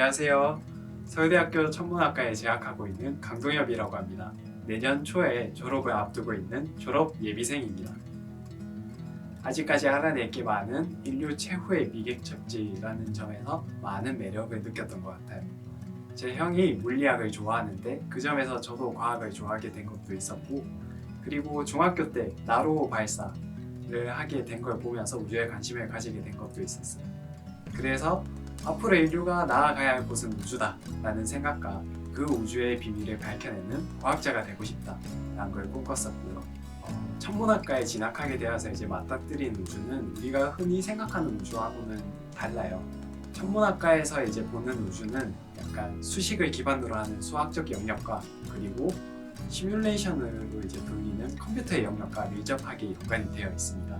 안녕하세요. 서울대학교 천문학과에 재학하고 있는 강동엽이라고 합니다. 내년 초에 졸업을 앞두고 있는 졸업 예비생입니다. 아직까지 알아낼 게 많은 인류 최후의 미객첩지라는 점에서 많은 매력을 느꼈던 것 같아요. 제 형이 물리학을 좋아하는데 그 점에서 저도 과학을 좋아하게 된 것도 있었고 그리고 중학교 때 나로 발사를 하게 된 걸 보면서 우주에 관심을 가지게 된 것도 있었어요. 그래서 앞으로 인류가 나아가야 할 곳은 우주다 라는 생각과 그 우주의 비밀을 밝혀내는 과학자가 되고 싶다 라는 걸 꿈꿨었고요. 어, 천문학과에 진학하게 되어서 이제 맞닥뜨린 우주는 우리가 흔히 생각하는 우주하고는 달라요. 천문학과에서 이제 보는 우주는 약간 수식을 기반으로 하는 수학적 영역과 그리고 시뮬레이션으로 이제 돌리는 컴퓨터의 영역과 밀접하게 연관이 되어 있습니다.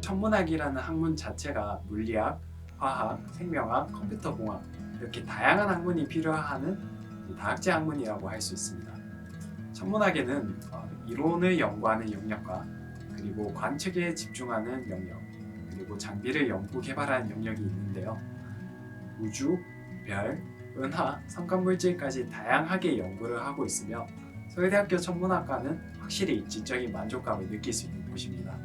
천문학이라는 학문 자체가 물리학, 화학, 생명학, 컴퓨터 공학 이렇게 다양한 학문이 필요하는 다학제 학문이라고 할 수 있습니다. 천문학에는 어, 이론을 연구하는 영역과 그리고 관측에 집중하는 영역 그리고 장비를 연구 개발하는 영역이 있는데요. 우주, 별, 은하, 성간물질까지 다양하게 연구를 하고 있으며 서울대학교 천문학과는 확실히 지적인 만족감을 느낄 수 있는 곳입니다.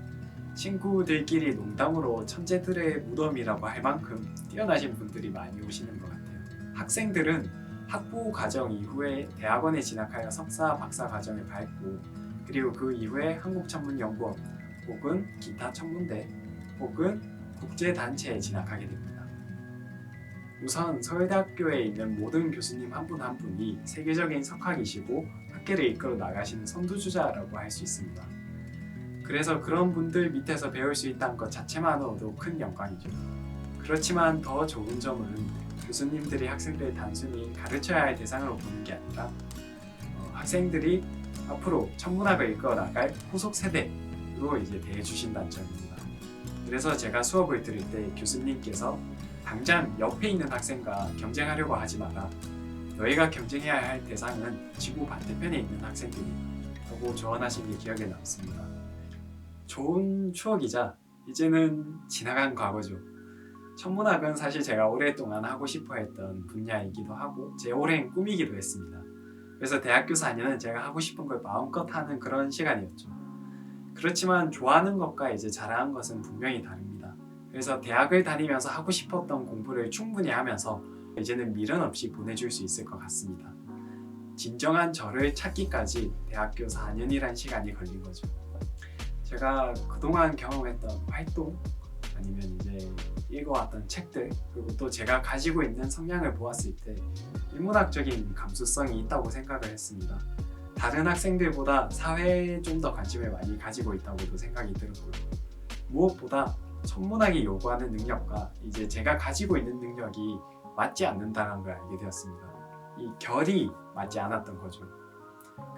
친구들끼리 농담으로 천재들의 무덤이라고 할 만큼 뛰어나신 분들이 많이 오시는 것 같아요. 학생들은 학부 과정 이후에 대학원에 진학하여 석사, 박사 과정을 밟고 그리고 그 이후에 한국천문연구원 혹은 기타 천문대 혹은 국제단체에 진학하게 됩니다. 우선 서울대학교에 있는 모든 교수님 한 분한 분이 세계적인 석학이시고 학계를 이끌어 나가시는 선두주자라고 할 수 있습니다. 그래서 그런 분들 밑에서 배울 수 있다는 것 자체만으로도 큰 영광이죠. 그렇지만 더 좋은 점은 교수님들이 학생들을 단순히 가르쳐야 할 대상으로 보는 게 아니라 어, 학생들이 앞으로 천문학을 이끌어 나갈 후속 세대로 이제 대해주신다는 점입니다. 그래서 제가 수업을 들을 때 교수님께서 당장 옆에 있는 학생과 경쟁하려고 하지 마라. 너희가 경쟁해야 할 대상은 지구 반대편에 있는 학생들이라고 조언하신 게 기억에 남습니다. 좋은 추억이자 이제는 지나간 과거죠. 천문학은 사실 제가 오랫동안 하고 싶어 했던 분야이기도 하고 제 오랜 꿈이기도 했습니다. 그래서 대학교 4년은 제가 하고 싶은 걸 마음껏 하는 그런 시간이었죠. 그렇지만 좋아하는 것과 이제 잘하는 것은 분명히 다릅니다. 그래서 대학을 다니면서 하고 싶었던 공부를 충분히 하면서 이제는 미련 없이 보내줄 수 있을 것 같습니다. 진정한 저를 찾기까지 대학교 4년이란 시간이 걸린 거죠. 제가 그동안 경험했던 활동 아니면 이제 읽어왔던 책들 그리고 또 제가 가지고 있는 성향을 보았을 때 인문학적인 감수성이 있다고 생각을 했습니다. 다른 학생들보다 사회에 좀 더 관심을 많이 가지고 있다고도 생각이 들었고요. 무엇보다 천문학이 요구하는 능력과 이제 제가 가지고 있는 능력이 맞지 않는다는 걸 알게 되었습니다. 이 결이 맞지 않았던 거죠.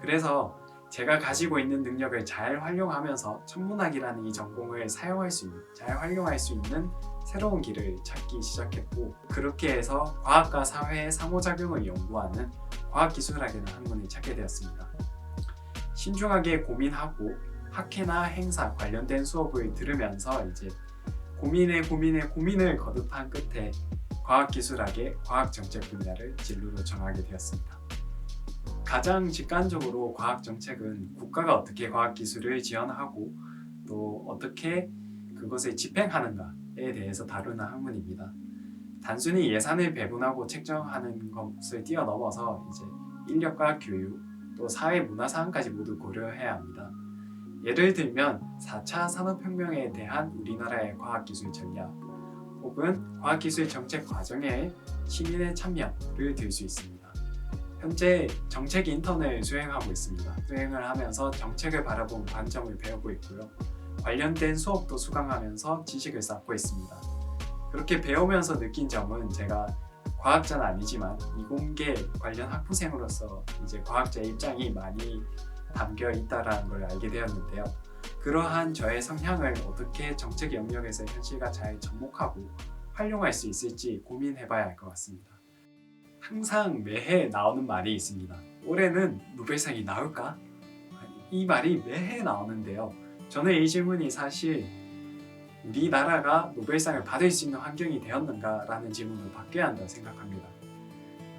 그래서 제가 가지고 있는 능력을 잘 활용하면서 천문학이라는 이 전공을 사용할 수 있는, 잘 활용할 수 있는 새로운 길을 찾기 시작했고 그렇게 해서 과학과 사회의 상호작용을 연구하는 과학기술학이라는 학문을 찾게 되었습니다. 신중하게 고민하고 학회나 행사 관련된 수업을 들으면서 이제 고민에 고민에 고민을 거듭한 끝에 과학기술학의 과학정책 분야를 진로로 정하게 되었습니다. 가장 직관적으로 과학 정책은 국가가 어떻게 과학 기술을 지원하고 또 어떻게 그것을 집행하는가에 대해서 다루는 학문입니다. 단순히 예산을 배분하고 책정하는 것을 뛰어넘어서 이제 인력과 교육, 또 사회 문화 사항까지 모두 고려해야 합니다. 예를 들면 4차 산업혁명에 대한 우리나라의 과학기술 전략 혹은 과학기술 정책 과정에 시민의 참여를 들 수 있습니다. 현재 정책 인턴을 수행하고 있습니다. 수행을 하면서 정책을 바라본 관점을 배우고 있고요. 관련된 수업도 수강하면서 지식을 쌓고 있습니다. 그렇게 배우면서 느낀 점은 제가 과학자는 아니지만 이공계 관련 학부생으로서 이제 과학자의 입장이 많이 담겨 있다라는 걸 알게 되었는데요. 그러한 저의 성향을 어떻게 정책 영역에서 현실과 잘 접목하고 활용할 수 있을지 고민해봐야 할 것 같습니다. 항상 매해 나오는 말이 있습니다. 올해는 노벨상이 나올까? 이 말이 매해 나오는데요. 저는 이 질문이 사실 우리나라가 노벨상을 받을 수 있는 환경이 되었는가라는 질문을 받게 한다고 생각합니다.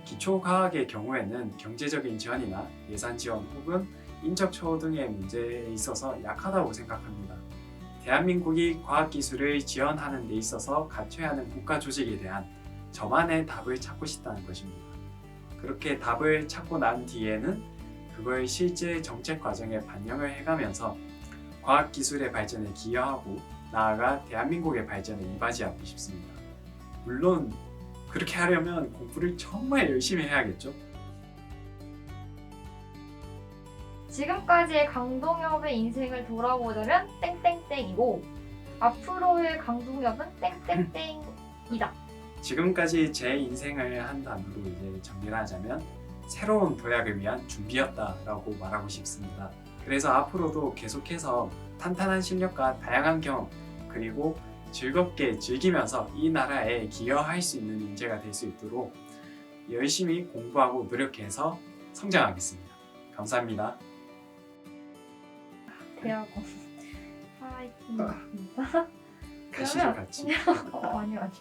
기초과학의 경우에는 경제적인 지원이나 예산 지원 혹은 인적 처우 등의 문제에 있어서 약하다고 생각합니다. 대한민국이 과학기술을 지원하는 데 있어서 갖춰야 하는 국가 조직에 대한 저만의 답을 찾고 싶다는 것입니다. 그렇게 답을 찾고 난 뒤에는 그걸 실제 정책 과정에 반영을 해가면서 과학기술의 발전에 기여하고 나아가 대한민국의 발전에 이바지하고 싶습니다. 물론 그렇게 하려면 공부를 정말 열심히 해야겠죠. 지금까지의 강동엽의 인생을 돌아보자면 땡땡땡이고 앞으로의 강동엽은 땡땡땡이다. 지금까지 제 인생을 한 단어로 이제 정리를 하자면 새로운 도약을 위한 준비였다라고 말하고 싶습니다. 그래서 앞으로도 계속해서 탄탄한 실력과 다양한 경험 그리고 즐겁게 즐기면서 이 나라에 기여할 수 있는 인재가 될 수 있도록 열심히 공부하고 노력해서 성장하겠습니다. 감사합니다. 대학원 파이팅. 가시죠 같이. 어, 아니 아니.